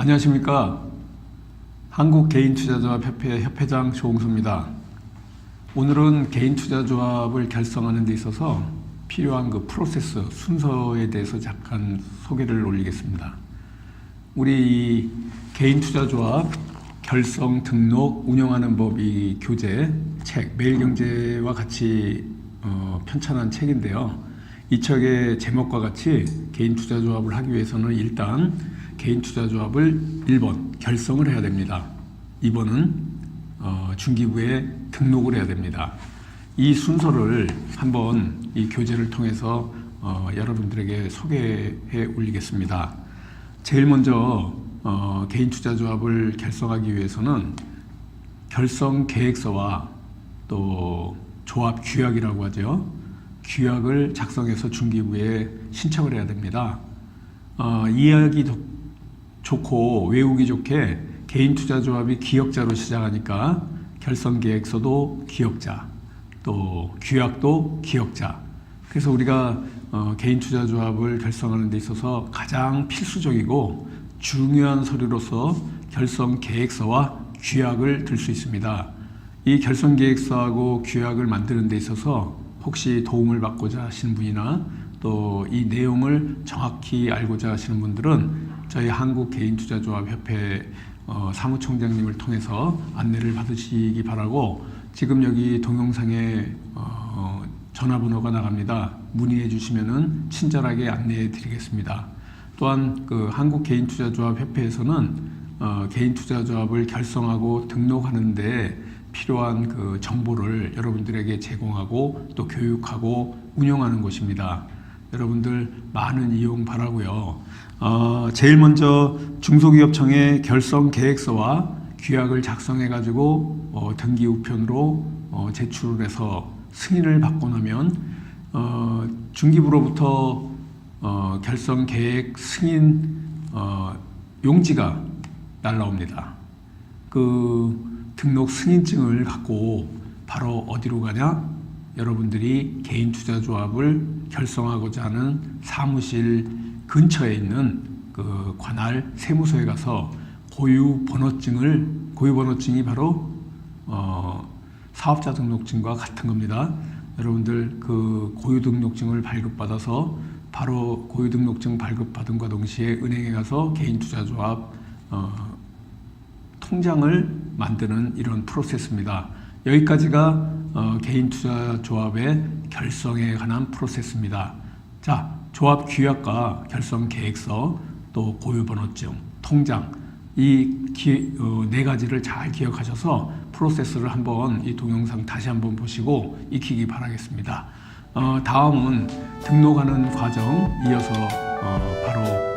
안녕하십니까. 한국개인투자조합 협회 협회장 조홍수입니다. 오늘은 개인투자조합을 결성하는 데 있어서 필요한 그 프로세스, 순서에 대해서 잠깐 소개를 올리겠습니다. 우리 이 개인투자조합 결성, 등록, 운영하는 법 이 교재 책, 매일경제와 같이 어, 편찬한 책인데요. 이 책의 제목과 같이 개인투자조합을 하기 위해서는 일단 개인 투자 조합을 1번 결성을 해야 됩니다. 2번은 어, 중기부에 등록을 해야 됩니다. 이 순서를 한번 이 교재를 통해서 어, 여러분들에게 소개해 올리겠습니다. 제일 먼저 어, 개인 투자 조합을 결성하기 위해서는 결성 계획서와 또 조합 규약이라고 하죠. 규약을 작성해서 중기부에 신청을 해야 됩니다. 어, 도- 좋고 외우기 좋게 개인 투자 조합이 기역자로 시작하니까 결성계획서도 기역자, 또 규약도 기역자. 그래서 우리가 어, 개인 투자 조합을 결성하는 데 있어서 가장 필수적이고 중요한 서류로서 결성 계획서와 규약을 들 수 있습니다. 이 결성계획서하고 규약을 만드는 데 있어서 혹시 도움을 받고자 하시는 분이나 또 이 내용을 정확히 알고자 하시는 분들은 저희 한국개인투자조합협회 어, 사무총장님을 통해서 안내를 받으시기 바라고 지금 여기 동영상에 어, 전화번호가 나갑니다. 문의해 주시면은 친절하게 안내해 드리겠습니다. 또한 그 한국개인투자조합협회에서는 어, 개인투자조합을 결성하고 등록하는데 필요한 그 정보를 여러분들에게 제공하고 또 교육하고 운영하는 곳입니다. 여러분들 많은 이용 바라고요. 어, 제일 먼저 중소기업청에 결성 계획서와 규약을 작성해 가지고 어, 등기 우편으로 어, 제출을 해서 승인을 받고 나면 어, 중기부로부터 어, 결성 계획 승인 어, 용지가 날라옵니다. 그 등록 승인증을 갖고 바로 어디로 가냐? 여러분들이 개인 투자 조합을 결성하고자 하는 사무실 근처에 있는 그 관할 세무서에 가서 고유 번호증을 고유 번호증이 바로 어, 사업자 등록증과 같은 겁니다. 여러분들 그 고유 등록증을 발급받아서 바로 고유 등록증 발급받은과 동시에 은행에 가서 개인 투자 조합 어, 통장을 만드는 이런 프로세스입니다. 여기까지가 어, 개인 투자 조합의 결성에 관한 프로세스입니다. 자, 조합 규약과 결성 계획서, 또 고유 번호증, 통장 이 어, 네 가지를 잘 기억하셔서 프로세스를 한번 이 동영상 다시 한번 보시고 익히기 바라겠습니다. 어, 다음은 등록하는 과정 이어서 어, 바로